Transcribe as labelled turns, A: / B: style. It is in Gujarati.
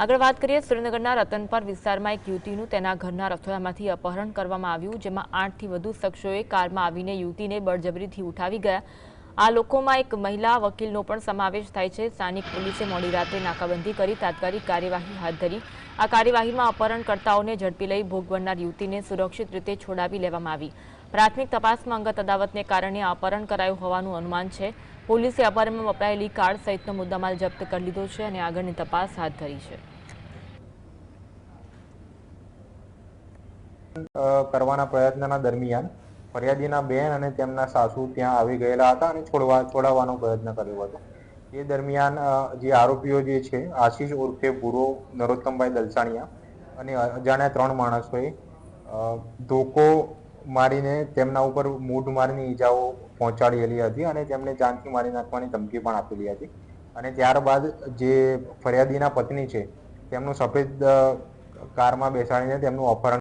A: આગળ વાત કરીએ, સુરેન્દ્રનગરના રતનપર વિસ્તારમાં એક યુવતીનું તેના ઘરના રસોડામાંથી અપહરણ કરવામાં આવ્યું, જેમાં આઠથી વધુ શખ્સોએ કારમાં આવીને યુવતીને બળજબરીથી ઉઠાવી ગયા. આ લોકોમાં એક મહિલા વકીલનો પણ સમાવેશ થાય છે. સ્થાનિક પોલીસે મોડી રાત્રે નાકાબંધી કરી તાત્કાલિક કાર્યવાહી હાથ ધરી. આ કાર્યવાહીમાં અપહરણકર્તાઓને ઝડપી લઈ ભોગ બનનાર યુવતીને સુરક્ષિત રીતે છોડાવી લેવામાં આવી. પ્રાથમિક તપાસમાં અંગત અદાવતને કારણે અપહરણ કરાયું હોવાનું અનુમાન છે. પોલીસે અપહરણમાં વપરાયેલી કાર સહિતનો મુદ્દામાલ જપ્ત કરી લીધો છે અને આગળની તપાસ હાથ ધરી છે.
B: કરવાના પ્રયત્નના દરમિયાન ફરિયાદીના બેન અને તેમના સાસુ ત્યાં આવી ગયેલા હતા અને છોડવા, છોડાવવાનો પ્રયત્ન કર્યો હતો. એ દરમિયાન જે આરોપીઓ જે છે, આશીષ ઉર્ફે ભૂરો, નરોત્તમભાઈ દલસાણિયા અને અજાણ્યા ત્રણ માણસોએ ધોકો મારીને તેમના ઉપર મૂઢ મારીને ઈજાઓ પહોંચાડેલી હતી અને તેમને જાનથી મારી નાખવાની ધમકી પણ આપેલી હતી. અને ત્યારબાદ જે ફરિયાદીના પત્ની છે, તેમનું સફેદ કારમાં બેસાડીને તેમનું અપહરણ